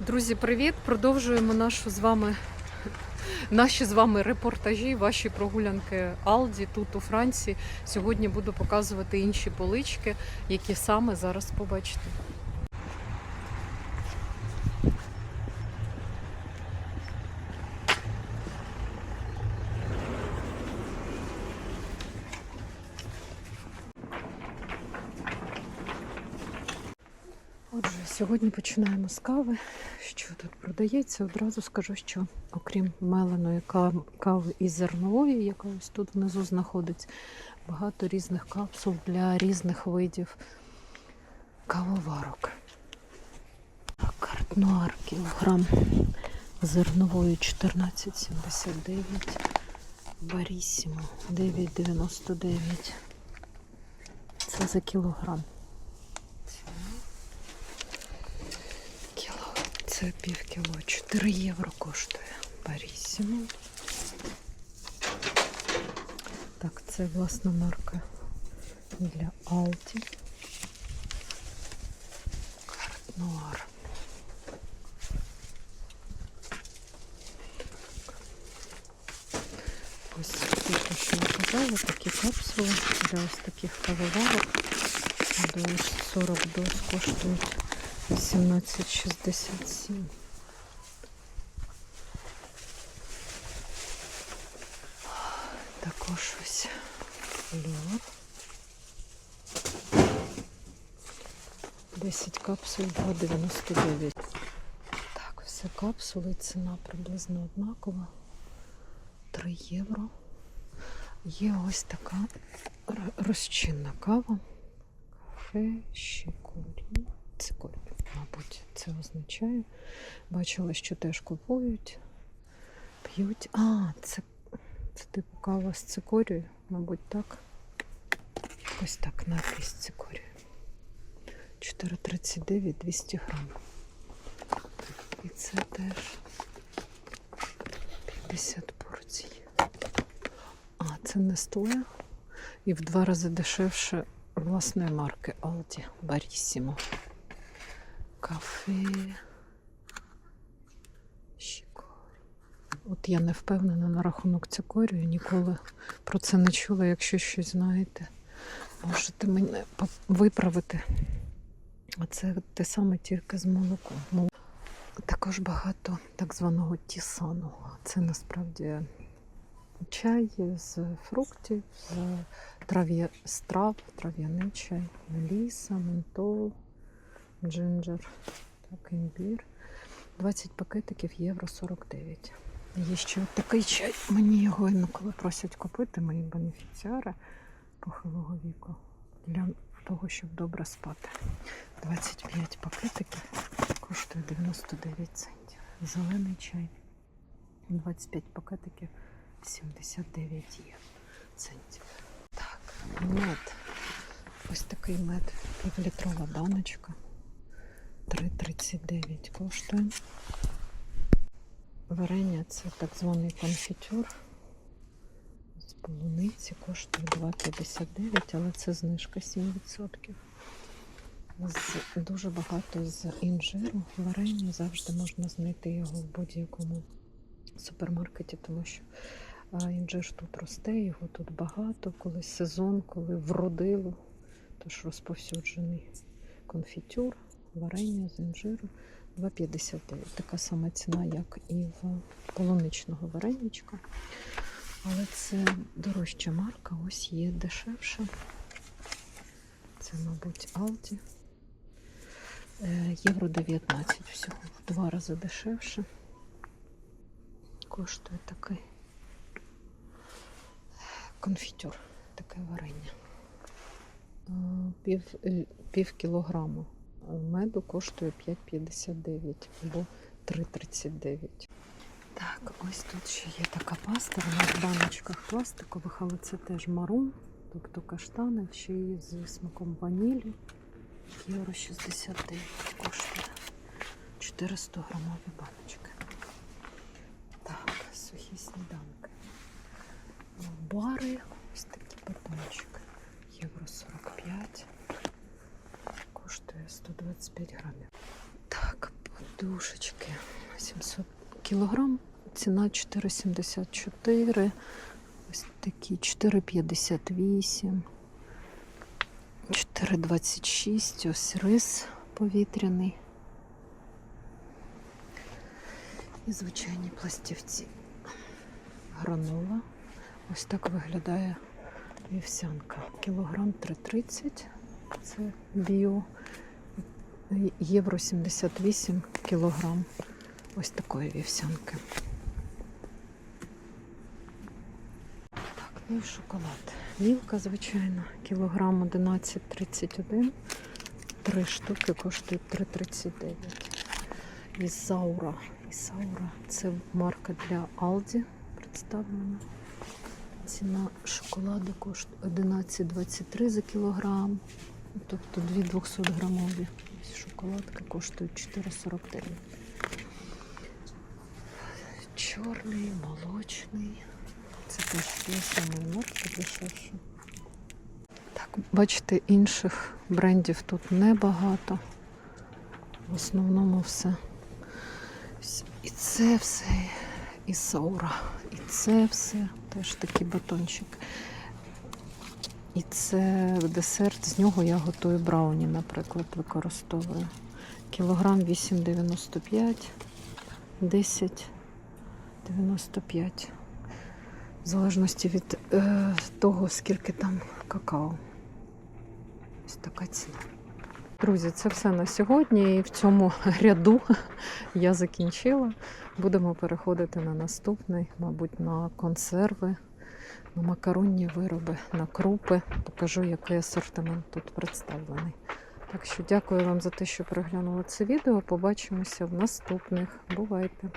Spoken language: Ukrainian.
Друзі, привіт! Продовжуємо нашу з вами наші з вами репортажі, ваші прогулянки Алді тут у Франції. Сьогодні буду показувати інші полички, які саме зараз побачите. Отже, сьогодні починаємо з кави. Що тут продається? Одразу скажу, що окрім меленої кави і зернової, яка ось тут внизу знаходиться, багато різних капсул для різних видів кавоварок. Картнуар кілограм зернової 14,79, Барісімо 9,99. Це за кілограм. Це пів кіло. 4 євро коштує. Барісімо. Так, це власна марка для Алті. Картнуар. Ось те, що я такі капсули для ось таких кавоварок до 40 доз коштують 18,67. Також ось льор. 10 капсул 2,99. Так, все капсули, ціна приблизно однакова. 3 євро. Є ось така розчинна кава. Кафе Щекурі. Цикорі, мабуть, це означає. Бачила, що теж купують, п'ють. А, це, це типу кава з цикорією, мабуть, так. Якось так, напій з цикорією. 4,39 200 грам. І це теж 50 порцій. А, це Nestle. І в два рази дешевше власної марки Aldi Barissimo. Кафе. Щікор. От я не впевнена на рахунок цикорію, ніколи про це не чула. Якщо щось знаєте, можете мене виправити. А це те саме тільки з молоком. Також багато так званого тісану. Це насправді чай з фруктів, з трав'я, з трав, трав'яний чай, меліса, ментол, джинджер, так, імбір. 20 пакетиків євро 49. Є ще от такий чай. Мені його інколи просять купити, мої бенефіціари похилого віку для того, щоб добре спати. 25 пакетиків коштує 99 центів. Зелений чай. 25 пакетиків 79 є центів. Так, мед. Ось такий мед. Півлітрова баночка. 3,39 коштує. Варення це так званий конфітюр. З полуниці коштує 2,59, але це знижка 7%. З, дуже багато з інжиру. Варення завжди можна знайти його в будь-якому супермаркеті, тому що інжир тут росте, його тут багато, коли сезон, коли вродило, тож розповсюджений конфітюр, варення з інжиру 2,59. Така сама ціна, як і в полуничного вареничка. Але це дорожча марка, ось є дешевша. Це, мабуть, Aldi. Е, Євро 19 всього, в два рази дешевше. Коштує такий конфітюр, таке варення. Е, Пів, е, пів кілограму меду коштує 5,59 або 3,39. Так, ось тут ще є така паста, вона в баночках пластикових, але це теж марун, тобто каштани, ще й зі смаком ванілі. Євро 69 коштує 400 грамові баночки. Так, сухі сніданки. Бари, ось такі батончики. Євро 45. Коштує 125 грамів. Так, Душечки 700 кілограм, ціна 4,74. Ось такі 4,58. 4,26. Ось рис повітряний. І звичайні пластівці. Гранула. Ось так виглядає вівсянка. Кілограм 3,30. Це біо. Євро 78 кілограм. Ось такої вівсянки. Так, ну і шоколад. Мілка, звичайно, кілограм 11,31. Три штуки коштують 3,39. Ісаура. Ісаура це марка для Алді представлена. Ціна шоколаду коштує 11,23 за кілограм. Тобто дві 200 грамові шоколадки коштують 4,49. Чорний, молочний. Це теж є самої марки дешевше. Так, бачите, інших брендів тут небагато. В основному все. І це все, і Саура, і це все. Теж такий батончик. І це десерт, з нього я готую брауні, наприклад, використовую. Кілограм 8,95, 10,95. В залежності від е, того, скільки там какао. Ось така ціна. Друзі, це все на сьогодні. І в цьому ряду я закінчила. Будемо переходити на наступний, мабуть, на консерви на макаронні вироби, на крупи. Покажу, який асортимент тут представлений. Так що дякую вам за те, що переглянули це відео. Побачимося в наступних. Бувайте!